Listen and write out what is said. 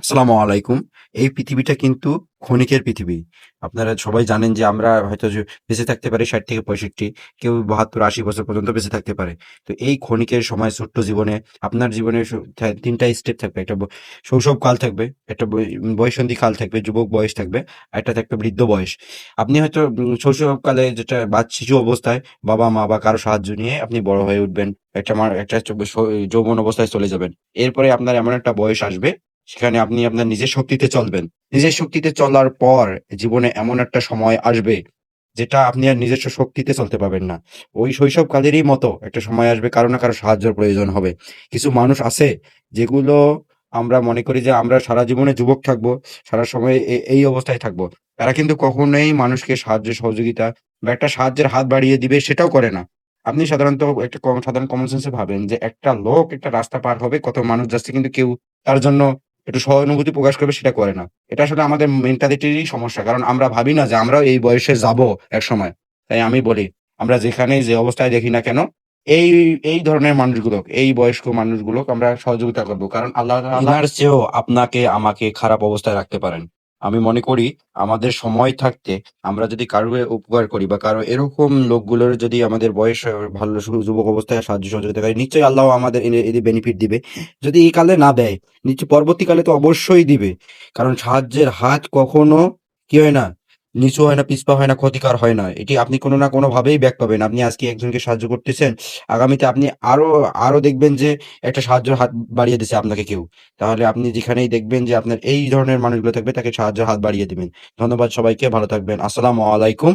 আসসালামু আলাইকুম। এই পৃথিবীটা কিন্তু ক্ষণিকের পৃথিবী। আপনারা সবাই জানেন যে আমরা হয়তো বেঁচে থাকতে পারি ৬০ থেকে ৬৫ কেউ ৭২-৮০ বছর পর্যন্ত বেঁচে থাকতে পারে। তো এই ক্ষণিকের সময় ছোট্ট জীবনে আপনার জীবনে স থা ৩ টা স্টেপ থাকবে। একটা ব শৈশবকাল থাকবে, একটা বৈ বয়ঃসন্ধিকাল থাকবে, যুবক বয়স থাকবে, আরেকটা থাকবে বৃদ্ধ বয়স। আপনি হয়তো শৈশবকালে যেটা বা শিশু অবস্থায় বাবা-মা বা কারও সাহায্য নিয়ে আপনি বড় হয়ে উঠবেন। একটা মা একটা যৌবন অবস্থায় চলে যাবেন। এরপরে আপনার এমন একটা বয়স আসবে সেখানে আপনি আপনার নিজের শক্তিতে চলবেন। নিজের শক্তিতে চলার পর জীবনে এমন একটা সময় আসবে যেটা আপনি আর নিজস্ব শক্তিতে চলতে পারবেন না। ওই শৈশবকালেরই মতো একটা সময় আসবে কারও না কারও সাহায্যের প্রয়োজন হবে। কিছু মানুষ আছে যেগুলো আমরা মনে করি যে আমরা সারা জীবনে যুবক থাকব, সারা সময় এই অবস্থায় থাকব। তারা কিন্তু কখনোই মানুষকে সাহায্য সহযোগিতা বা একটা সাহায্যের হাত বাড়িয়ে দিবে সেটাও করে না। আপনি সাধারণত একটা সাধারণ কমন সেন্স ভাবেন যে একটা লোক একটা রাস্তা পার হবে, কত মানুষ যাচ্ছে কিন্তু কেউ তার জন্য একটু সহানুভূতি প্রকাশ করবে সেটা করে না। এটা আসলে আমাদের মেন্টালিটিরই সমস্যা। কারণ আমরা ভাবি না যে আমরাও এই বয়সে যাব এক সময় তাই আমি বলি আমরা যেখানে যে অবস্থায় দেখি না কেন এই, এই ধরনের মানুষগুলো, এই বয়স্ক মানুষগুলো আমরা সহযোগিতা করব। কারণ আল্লাহ চেয়েও আপনাকে আমাকে খারাপ অবস্থায় রাখতে পারেন। আমি মনে করি আমাদের সময় থাকতে আমরা যদি কারও উপকার করি বা কারও এরকম লোকগুলোর যদি আমাদের বয়স ভালো যুবক অবস্থায় সাহায্য সহযোগিতা করি নিশ্চয়ই আল্লাহ আমাদের এদের বেনিফিট দিবে। যদি এই কালে না দেয়, নিশ্চয় পরবর্তীকালে তো অবশ্যই দিবে। কারণ সাহায্যের হাত কখনো কি হয় না? নিচু হয় না, পিছপা হয় না, ক্ষতিকর হয় না। এটি আপনি কোনো না কোনো ভাবেই ব্যাক পাবেন। আপনি আজকে একজনকে সাহায্য করতেছেন, আগামীতে আপনি আরও, আরও দেখবেন যে একটা সাহায্যের হাত বাড়িয়ে দিছে আপনাকে কেউ। তাহলে আপনি যেখানেই দেখবেন যে আপনার এই ধরনের মানুষগুলো থাকবে তাকে সাহায্যের হাত বাড়িয়ে দিবেন। ধন্যবাদ সবাইকে, ভালো থাকবেন। আসসালামু আলাইকুম।